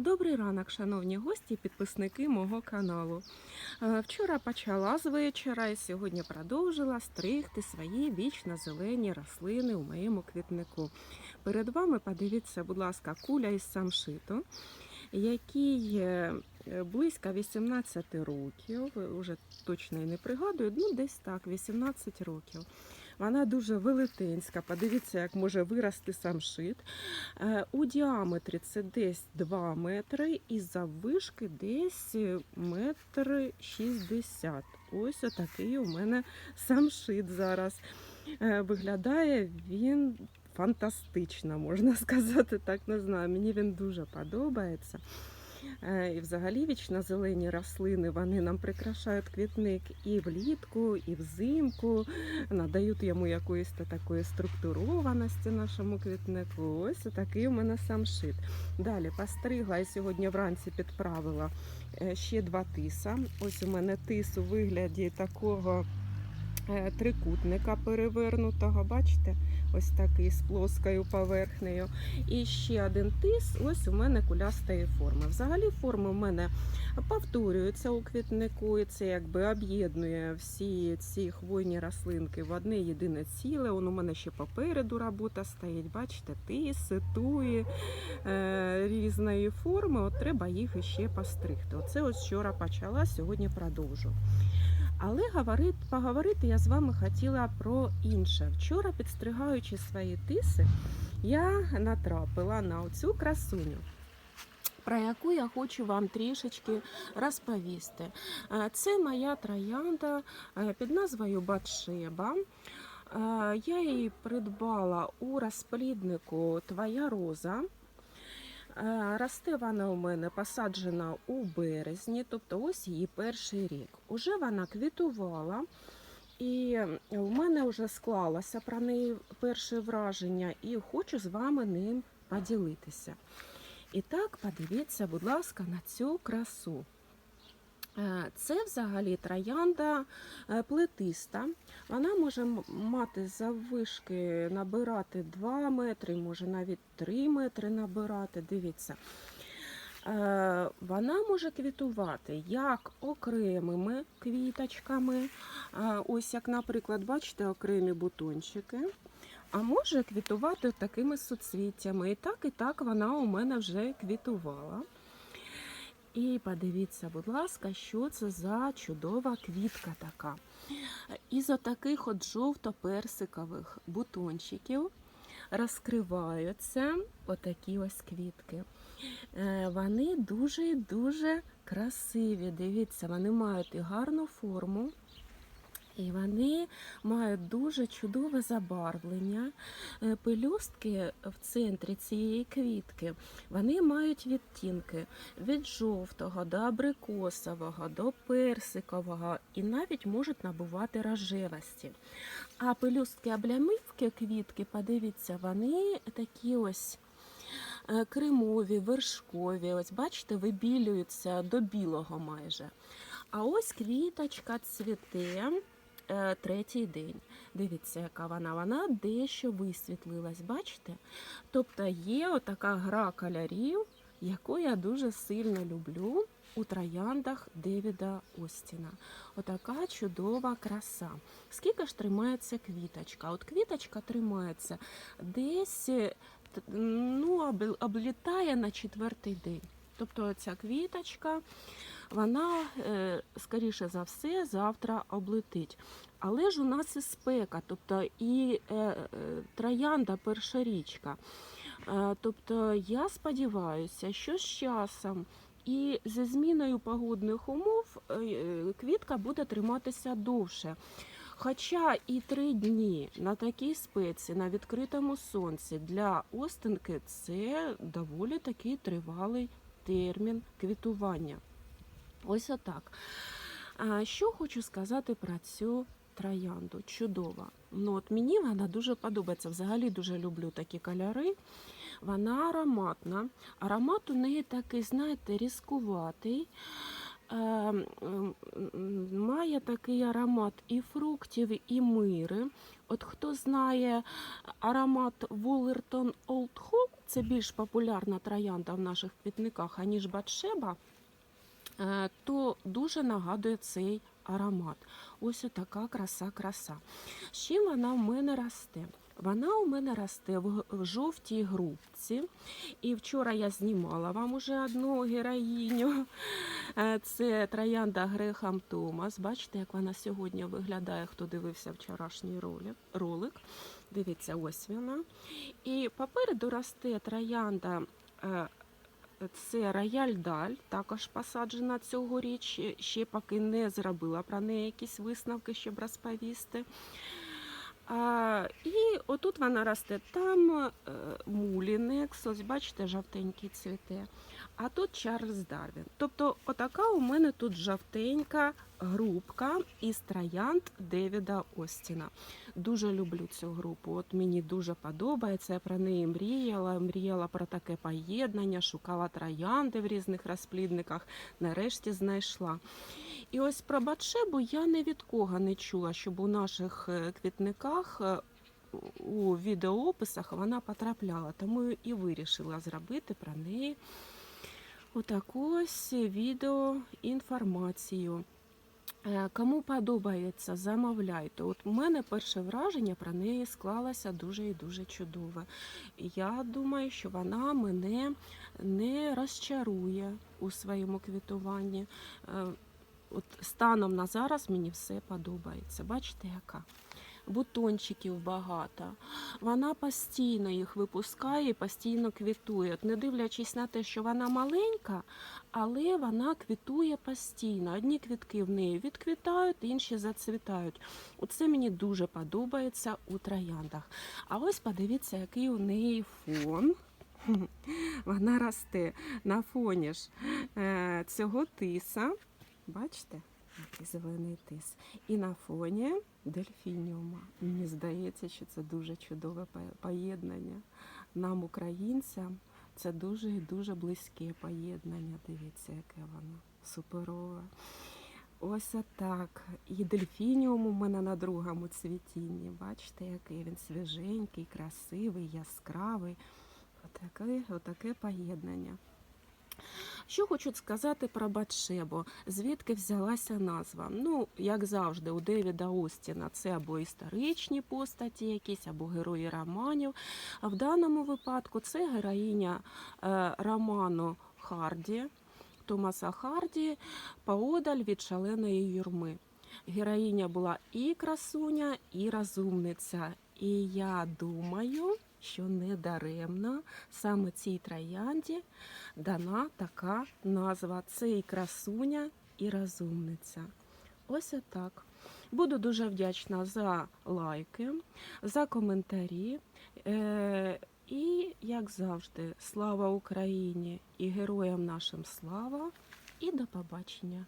Добрий ранок, шановні гості і підписники мого каналу. Е, Вчора почала з вечора і сьогодні продовжила стригти свої вічно зелені рослини у моєму квітнику. Перед вами подивіться, будь ласка, куля із самшиту, який е, близько 18 років, вже точно і не пригадую, ну десь так, 18 років. Вона дуже велетенська. Подивіться, як може вирости самшит. Е, У діаметрі це десь 2 метри і заввишки десь метр 60. Ось отакий у мене самшит зараз. Е, Виглядає він фантастично, можна сказати, так не знаю. Мені він дуже подобається. Е, І взагалі вічно зелені рослини вони нам прикрашають квітник і влітку, і взимку, надають йому якоїсь та такої структурованості нашому квітнику. Ось такий у мене самшит. Далі постригла і сьогодні вранці підправила е, ще два тиса. Ось у мене тис у вигляді такого трикутника перевернутого, бачите? Ось такий з плоскою поверхнею. І ще один тис, ось у мене кулястої форми. Взагалі форми у мене повторюються у квітнику, і це якби об'єднує всі ці хвойні рослинки в одне єдине ціле. Он у мене ще попереду робота стоїть. Бачите, тиси, туї е, різної форми. От треба їх іще постригти. Оце ось вчора почала, сьогодні продовжу. Але говорити, поговорити я з вами хотіла про інше. Вчора, підстригаючи свої тиси, я натрапила на оцю красуню. Про яку я хочу вам трішечки розповісти. Це моя троянда е, під назвою Батшеба. Е, Я її придбала у розпліднику Твоя роза. Е, Росте вона у мене посаджена у березні, тобто ось її перший рік. Уже вона квітувала, і в мене вже склалося про неї перше враження, і хочу з вами ним поділитися. І так, подивіться, будь ласка, на цю красу. Е, Це взагалі троянда е, плетиста. Вона може мати заввишки набирати 2 метри, може навіть 3 метри набирати. Дивіться. Е, Вона може квітувати як окремими квіточками. Ось як, наприклад, бачите, окремі бутончики. А може квітувати такими суцвіттями. І так, і так вона у мене вже квітувала. І подивіться, будь ласка, що це за чудова квітка така. Із отаких от жовто-персикових бутончиків розкриваються отакі ось квітки. Е, Вони дуже-дуже красиві. Дивіться, вони мають і гарну форму. І вони мають дуже чудове забарвлення. Е, Пелюстки в центрі цієї квітки вони мають відтінки від жовтого до абрикосового, до персикового і навіть можуть набувати рожевості. А пелюстки облямівки квітки, подивіться, вони такі ось е, кремові, вершкові. Ось бачите, вибілюються до білого майже. А ось квіточка цвіте третій день. Дивіться, яка вона. Вона дещо висвітлилась, бачите? Тобто є отака гра кольорів, яку я дуже сильно люблю у трояндах Девіда Остіна. Отака чудова краса. Скільки ж тримається квіточка? От квіточка тримається десь е, ну, облітає на четвертий день. Тобто ця квіточка, вона, е, скоріше за все, завтра облетить. Але ж у нас і спека, тобто і е, е, троянда першорічка. Е, Тобто я сподіваюся, що з часом і зі зміною погодних умов квітка буде триматися довше. Хоча і три дні на такій спеці, на відкритому сонці для остинки це доволі такий тривалий термін квітування. Ось отак. А що хочу сказати про цю троянду? Чудова. Ну, от мені вона дуже подобається. Взагалі дуже люблю такі кольори. Вона ароматна. Аромат у неї такий, знаєте, різкуватий. Е, Має такий аромат і фруктів, і мири. От хто знає аромат Woolerton Old Home, це більш популярна троянда в наших квітниках, аніж батшеба, е, то дуже нагадує цей аромат. Ось така краса-краса. З чим вона в мене росте? Вона у мене росте в жовтій грубці. І вчора я знімала вам уже одну героїню. Е, Це троянда Грехам Томас. Бачите, як вона сьогодні виглядає, хто дивився вчорашній ролик. ролик. Дивіться, ось вона. І попереду росте троянда. е, Це рояль Даль, також посаджена цьогоріч. Ще поки не зробила про неї якісь висновки, щоб розповісти. І отут вона росте. Там е, мулінекс, ось бачите, жовтенький цвіте. А тут Чарльз Дарвін. Тобто, отака у мене тут жовтенька групка із троянд Девіда Остіна. Дуже люблю цю групу. От мені дуже подобається. Я про неї мріяла. Мріяла про таке поєднання, шукала троянди в різних розплідниках. Нарешті знайшла. І ось про Батшебу я ні від кого не чула, щоб у наших е, квітниках е, у відеоописах вона потрапляла. Тому і вирішила зробити про неї отаку ось відеоінформацію. Е, Кому подобається, замовляйте. От у мене перше враження про неї склалося дуже і дуже чудове. Я думаю, що вона мене не розчарує у своєму квітуванні. Е, От станом на зараз мені все подобається. Бачите, яка? Бутончиків багато. Вона постійно їх випускає і постійно квітує. От не дивлячись на те, що вона маленька, але вона квітує постійно. Одні квітки в неї відквітають, інші зацвітають. Оце мені дуже подобається у трояндах. А ось подивіться, який у неї фон. Вона росте на фоні ж е, цього тиса. Бачите, який зелений тис. І на фоні дельфініума. Мені здається, що це дуже чудове поєднання. Нам, українцям, це дуже і дуже близьке поєднання. Дивіться, яке воно суперове. Ось отак. І дельфініум у мене на другому цвітінні. Бачите, який він свіженький, красивий, яскравий. Отаке, отаке поєднання. Що хочу сказати про Батшебу, звідки взялася назва? Ну, як завжди, у Девіда Остіна це або історичні постаті, якісь, або герої романів. А в даному випадку це героїня е, роману Харді, Томаса Харді, поодаль від шаленої юрми. Героїня була і красуня, і розумниця. І я думаю, що не даремно саме цій троянді дана така назва. Це і красуня, і розумниця. Ось отак. Буду дуже вдячна за лайки, за коментарі. Е- і, як завжди, слава Україні і героям нашим слава! І до побачення!